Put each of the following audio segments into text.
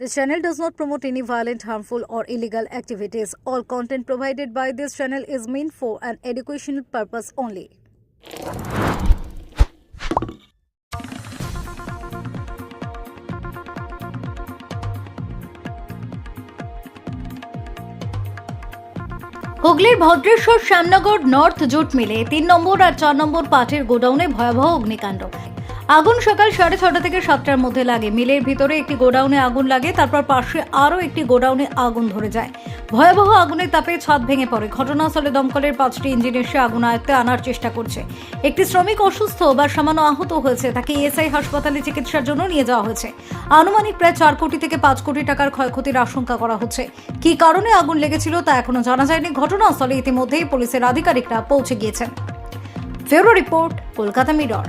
This channel does not promote any violent, harmful, or illegal activities. All content provided by this channel is meant for an educational purpose only. হুগলির Bhadreswar Shyamnagar north jute মিলে তিন নম্বর আর চার নম্বর পাটের গোডাউনে ভয়াবহ অগ্নিকাণ্ড আগুন সকাল সাড়ে ছটা থেকে সাতটার মধ্যে লাগে। মিলের ভিতরে একটি গোডাউনে আগুন লাগে, তারপর পাশে আরও একটি গোডাউনে আগুন ধরে যায়। ভয়াবহ আগুনের তাপে ছাদ ভেঙে পড়ে। ঘটনাস্থলে দমকলের পাঁচটি ইঞ্জিন এসে আগুন আয়ত্তে আনার চেষ্টা করছে। একটি শ্রমিক অসুস্থ বা সামান্য আহত হয়েছে, তাকে ইএসআই হাসপাতালে চিকিৎসার জন্য নিয়ে যাওয়া হয়েছে। আনুমানিক প্রায় চার কোটি থেকে পাঁচ কোটি টাকার ক্ষয়ক্ষতির আশঙ্কা করা হচ্ছে। কি কারণে আগুন লেগেছিল তা এখনও জানা যায়নি। ঘটনাস্থলে ইতিমধ্যেই পুলিশের আধিকারিকরা পৌঁছে গিয়েছেন। ফেরো রিপোর্ট, কলকাতা মিরর।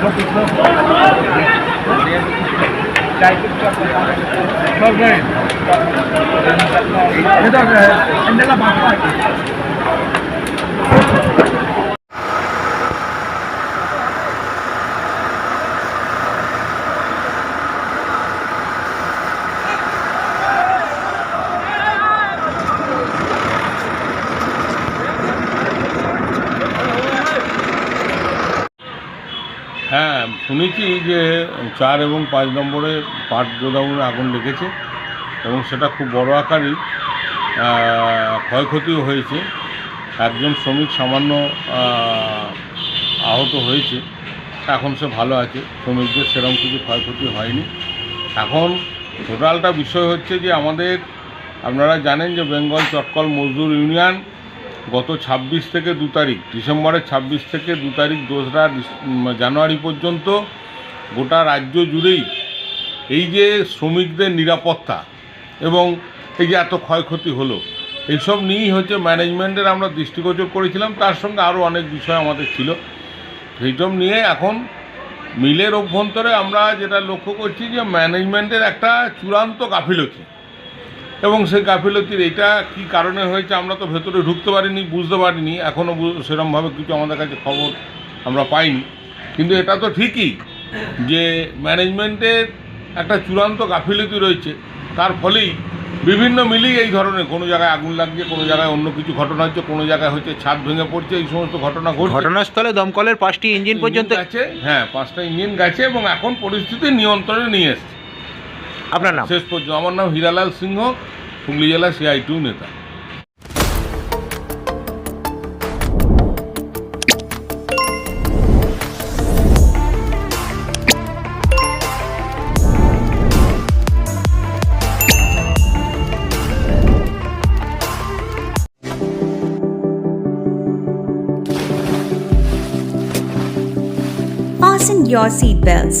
है হ্যাঁ শুনেছি যে চার এবং পাঁচ নম্বরে পাট গোদাউনে আগুন লেগেছে এবং সেটা খুব বড় আকারই ক্ষয়ক্ষতিও হয়েছে। একজন শ্রমিক সামান্য আহত হয়েছে, এখন সে ভালো আছে, শ্রমিকদের সেরকম কিছু ক্ষয়ক্ষতি হয়নি। এখন টোটালটা বিষয় হচ্ছে যে আমাদের, আপনারা জানেন যে বেঙ্গল চটকল মজদুর ইউনিয়ন গত ২৬ থেকে দু তারিখ, ডিসেম্বরের ২৬ থেকে দু তারিখ দোসরা জানুয়ারি পর্যন্ত গোটা রাজ্য জুড়েই এই যে শ্রমিকদের নিরাপত্তা এবং এই যে এত ক্ষয়ক্ষতি হলো এইসব নিয়েই হচ্ছে ম্যানেজমেন্টের আমরা দৃষ্টিগোচর করেছিলাম। তার সঙ্গে আরও অনেক বিষয় আমাদের ছিল। সেইসব নিয়ে এখন মিলের অভ্যন্তরে আমরা যেটা লক্ষ্য করছি যে ম্যানেজমেন্টের একটা চূড়ান্ত গাফিলতি। এবং সেই গাফিলতির এটা কি কারণে হয়েছে আমরা তো ভেতরে ঢুকতে পারিনি বুঝতে পারিনি। এখনও সেরকমভাবে কিছু আমাদের কাছে খবর আমরা পাইনি। কিন্তু এটা তো ঠিকই যে ম্যানেজমেন্টের একটা চূড়ান্ত গাফিলতি রয়েছে। তার ফলেই বিভিন্ন মিলেই এই ধরনের কোনো জায়গায় আগুন লাগছে কোনো জায়গায় অন্য কিছু ঘটনা হচ্ছে কোনো জায়গায় হচ্ছে ছাদ ভেঙে পড়ছে এই সমস্ত ঘটনা ঘটছে। ঘটনাস্থলে দমকলের পাঁচটি ইঞ্জিন পর্যন্ত গেছে হ্যাঁ পাঁচটা ইঞ্জিন গেছে এবং এখন পরিস্থিতি নিয়ন্ত্রণে নিয়ে এসছে। আপনার নাম? শেষ পর্যন্ত আমার নাম হীরালাল সিংহ হুগলি জেলা সিআই টু নেতা। Fasten your seatbelts